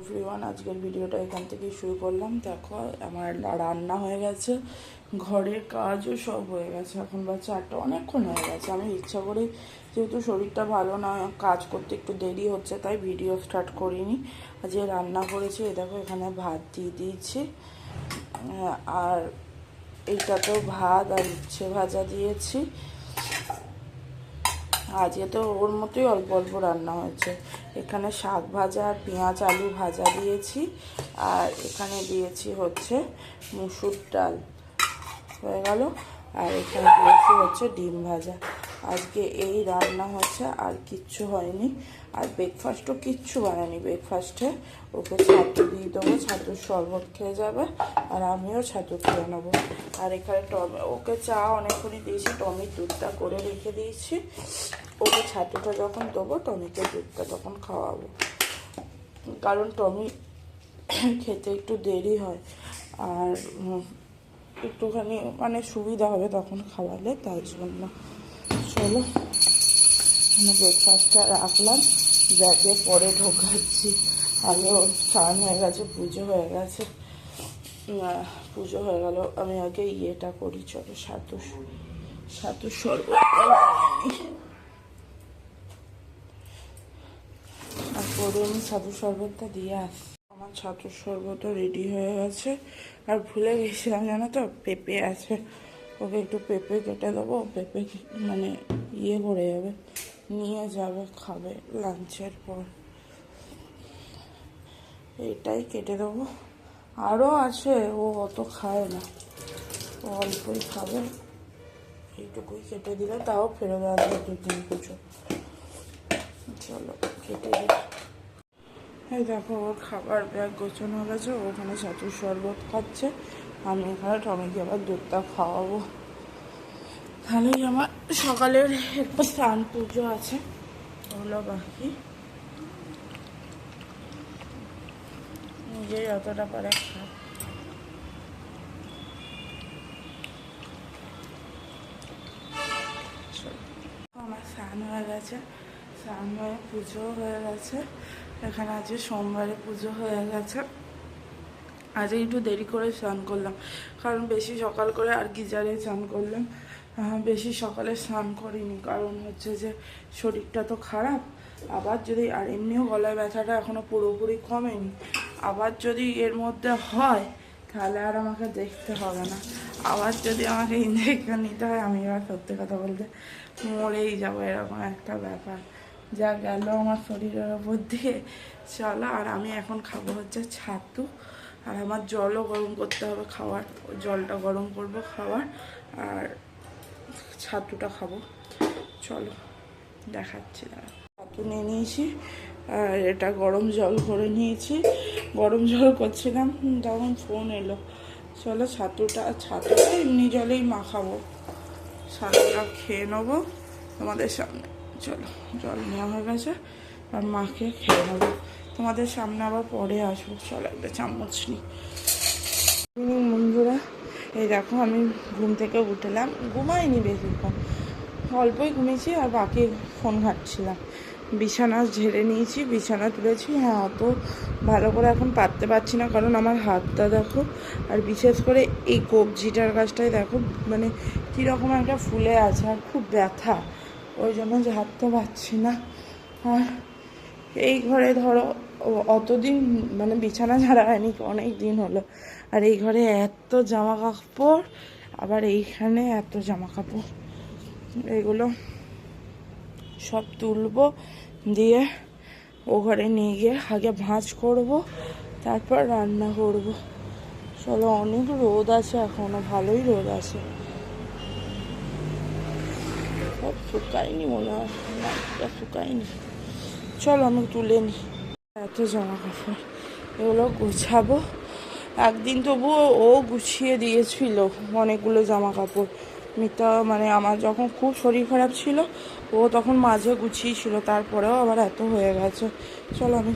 Everyone আজকের ভিডিওটা এখান থেকেই শুরু করলাম। দেখো, আমার রান্না হয়ে গেছে, ঘরের কাজও সব হয়ে গেছে। এখন বা চারটা অনেকক্ষণ হয়ে গেছে। আমি ইচ্ছা করে যেহেতু শরীরটা ভালো না, কাজ করতে একটু দেরি হচ্ছে, তাই ভিডিও স্টার্ট করিনি। আজকে রান্না করেছি, এ দেখো, এখানে ভাত দিয়ে দিয়েছি। আর আর তো ভাত আর উচ্ছে ভাজা দিয়েছি। আজকে তো ওর মতোই অল্প অল্প রান্না হয়েছে। এখানে শাক ভাজা, পেঁয়াজ, আলু ভাজা দিয়েছি। আর এখানে দিয়েছি হচ্ছে মুসুর ডাল। হয়ে গেল। আর এখানে দিয়েছি হচ্ছে ডিম ভাজা। আজকে এই রান্না হচ্ছে, আর কিচ্ছু হয়নি। আর ব্রেকফাস্টও কিচ্ছু বানায়নি। ব্রেকফাস্টে ওকে ছাতু দিয়ে দেবো ছাতুর শরবত খেয়ে যাবে, আর আমিও ছাতু খেয়ে নেব। আর এখানে টম ওকে চা অনেকক্ষণই দিয়েছি, টমির দুধটা করে রেখে দিয়েছি। ওকে ছাতুটা যখন দেবো, টমিকে দুধটা তখন খাওয়াবো। কারণ টমি খেতে একটু দেরি হয়, আর একটুখানি মানে সুবিধা হবে তখন খাওয়ালে, তাই জন্য। চলো। আমি ব্রেকফাস্টটা রাখলাম, ব্যাগে পরে ঢোকাচ্ছি। আগে স্নান হয়ে গেছে, পুজো হয়ে গেছে। পুজো হয়ে গেল, আমি আগে ইয়েটা করি, চলো, সাতু সাতু আর করে আমি ছাতুর শরবতটা দিয়ে আসি আমার ছাতুর শরবতও রেডি হয়ে গেছে। আর ভুলে গেছিলাম জানো তো, পেঁপে আছে ওকে একটু পেঁপে কেটে দেবো, পেঁপে মানে ইয়ে করে যাবে, নিয়ে যাবে, খাবে লাঞ্চের পর। এইটাই কেটে দেবো। আরও আছে, ও অত খায় না। ও অল্পই খাবে। এইটুকুই কেটে দিলে তাও ফেরত আসবে দু তিন পুজো চলো, কেটে দিই। এই দেখো, ওর খাবার ব্যাগ গোছানো হয়ে গেছে। ওখানে ছাতুর শরবত খাচ্ছে। আমি এখানে টমেটো আবার দুধটা খাওয়াবো। তাহলেই আমার সকালের একটু স্নান পুজো আছে, ওগুলো বাকি। নিজে যতটা পারে আমার স্নান হয়ে গেছে, স্নান হয়ে পুজো হয়ে গেছে। এখানে আজকে সোমবারে পুজো হয়ে গেছে। আজ একটু দেরি করে স্নান করলাম। কারণ বেশি সকাল করে আর গিজারে স্নান করলাম। বেশি সকালে স্নান করিনি। কারণ হচ্ছে যে শরীরটা তো খারাপ। আবার যদি, আর এমনিও গলায় ব্যথাটা এখনও পুরোপুরি কমেনি। আবার যদি এর মধ্যে হয়, তাহলে আর আমাকে দেখতে হবে না। আবার যদি আমাকে ইঞ্জেকশন নিতে হয়, আমি এবার সত্যি কথা বলতে মরেই যাব, এরকম একটা ব্যাপার। যা গেল আমার শরীরের ওপর দিয়ে। চলো, আর আমি এখন খাব হচ্ছে ছাতু। আর আমার জলও গরম করতে হবে খাওয়ার। জলটা গরম করব খাওয়ার আর ছাতুটা খাব। চলো, দেখাচ্ছি ছাতু নিয়ে নিয়েছি, আর এটা গরম জল করে নিয়েছি। গরম জল করছিলাম তখন ফোন এলো। চলো ছাতুটা ছাতুটা এমনি জলেই মাখাবো। ছাতুটা খেয়ে নেব তোমাদের সামনে। চলো, জল নেওয়া হয়ে গেছে। আর মাকে খেয়ে নেব। তোমাদের সামনে আবার পরে আসব। চলো একটা চামচ নিই ইভিনিং বন্ধুরা এই দেখো আমি ঘুম থেকে উঠলাম। ঘুমাইনি বেশিক্ষণ। অল্পই ঘুমিয়েছি আর বাকি ফোন ঘাটছিলাম। বিছানা ঝেড়ে নিয়েছি, বিছানা তুলেছি। হ্যাঁ অত ভালো করে এখন পাততে পারছি না, কারণ আমার হাতটা দেখো, আর বিশেষ করে এই কবজিটার কাছটায় দেখো মানে কীরকম একটা ফুলে আছে আর খুব ব্যথা। ওই জন্য ঝাড়তে পারছি না। আর এই ঘরে ধরো অতদিন মানে বিছানা ঝাড়া হয়নি, অনেক দিন হলো। আর এই ঘরে এত জামা কাপড় আবার এইখানে এত জামা কাপড় এগুলো সব তুলবো, দিয়ে ও ঘরে নিয়ে গিয়ে আগে ভাঁজ করব, তারপর রান্না করব। চলো, অনেক রোদ আছে এখনও, ভালোই রোদ আছে। সব শুকায়নি মনে হয় শুকায়নি। চলো আমি তুলে নিই এত জামা কাপড়। এগুলো গোছাবো। একদিন তবুও ও গুছিয়ে দিয়েছিল অনেকগুলো জামা কাপড়। মিতা মানে আমার যখন খুব শরীর খারাপ ছিল, ও তখন মাঝে গুছিয়েছিল, তারপরেও আবার এত হয়ে গেছে। চলো, আমি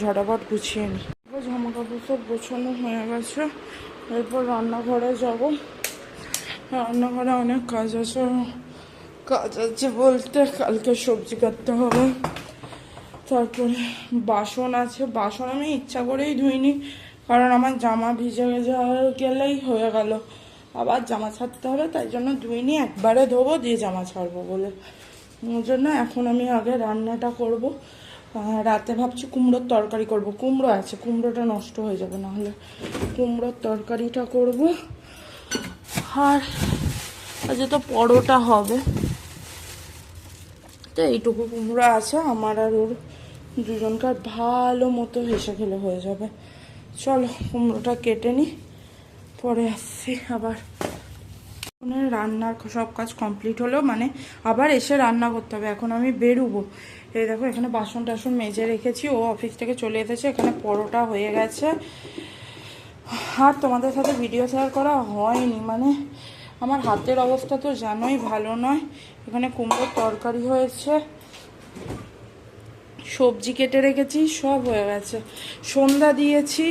ঝটাপট গুছিয়ে নিই জামা কাপড় সব গোছানো হয়ে গেছে। এরপর রান্নাঘরে যাব। রান্নাঘরে অনেক কাজ আছে। কাজ আছে বলতে কালকে সবজি কাটতে হবে। তারপরে বাসন আছে, বাসন আমি ইচ্ছা করেই ধুইনি, কারণ আমার জামা ভিজে যাওয়া গেলেই হয়ে গেল। আবার জামা ছাড়তে হবে, তাই জন্য ধুইনি, একবারে ধোবো, দিয়ে জামা ছাড়বো বলে। ওই জন্য এখন আমি আগে রান্নাটা করব। রাতে ভাবছি কুমড়োর তরকারি করব। কুমড়ো আছে, কুমড়োটা নষ্ট হয়ে যাবে নাহলে। কুমড়োর তরকারিটা করব। আর আজ তো পরোটা হবে। তো এইটুকু কুমড়ো আছে, আমার আর ওর দুজনকার ভালো মতো হেসে খেলে হয়ে যাবে। চলো, কুমড়োটা কেটে নি, পরে আসছি আবার। রান্নার সব কাজ কমপ্লিট হলো মানে আবার এসে রান্না করতে হবে। এখন আমি বেরোবো। এই দেখো, এখানে বাসন টাসন মেজে রেখেছি, ও অফিস থেকে চলে এসেছে, এখানে পরোটা হয়ে গেছে। আর তোমাদের সাথে ভিডিও শেয়ার করা হয়নি মানে আমার হাতের অবস্থা তো জানোই, ভালো নয়। এখানে কুমড়োর তরকারি হয়েছে। সবজি কেটে রেখেছি, সব হয়ে গেছে। সন্ধ্যা দিয়েছি,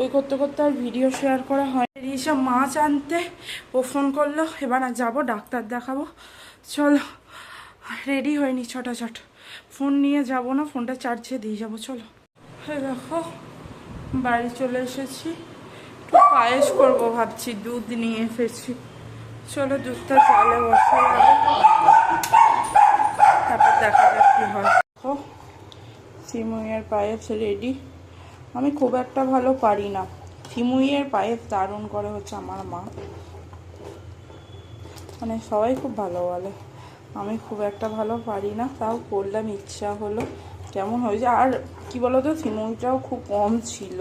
ওই করতে করতে আর ভিডিও শেয়ার করা হয় রিসা মাছ আনতে ও ফোন করল, এবার আর যাব, ডাক্তার দেখাবো। চলো রেডি হয়নি ছটা ছট ফোন নিয়ে যাব না ফোনটা চার্জে দিয়ে যাব, চলো। দেখো, বাড়ি চলে এসেছি। একটু পায়েস করব ভাবছি, দুধ নিয়ে এসেছি। চলো, দুধটা চালে বসে তারপর দেখা যাক কি হয়। সিমুইয়ের পায়েস রেডি আমি খুব একটা ভালো পারি না। সিমুইয়ের পায়েস দারুণ করে হচ্ছে আমার মা। মানে সবাই খুব ভালো বলে। আমি খুব একটা ভালো পারি না, তাও করলাম, ইচ্ছা হলো। কেমন হয়েছে? আর কি বলতো সিমুইটাও খুব কম ছিল।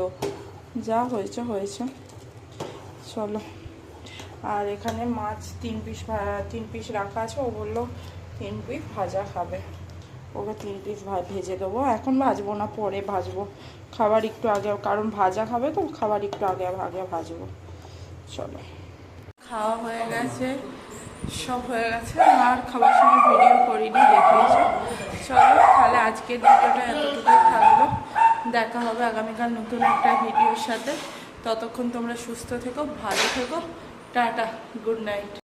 যা হয়েছে হয়েছে। চলো। আর এখানে মাছ তিন পিস তিন পিস রাখা আছে। ও বলল তিন পিস ভাজা খাবে। ওকে তিন পিস ভেজে দেবো। এখন ভাজবো না, পরে ভাজবো। খাবার একটু আগে, কারণ ভাজা খাবে তো, খাবার একটু আগে আগে ভাজবো। চলো। খাওয়া হয়ে গেছে, সব হয়ে গেছে। আর খাবার সময় ভিডিও করিনি, দেখিয়েছো। চলো, তাহলে আজকের ভিডিওটা এতটুকুই থাকল। দেখা হবে আগামীকাল নতুন একটা ভিডিওর সাথে। ততক্ষণ তোমরা সুস্থ থেকো, ভালো থেকো। Tata, good night.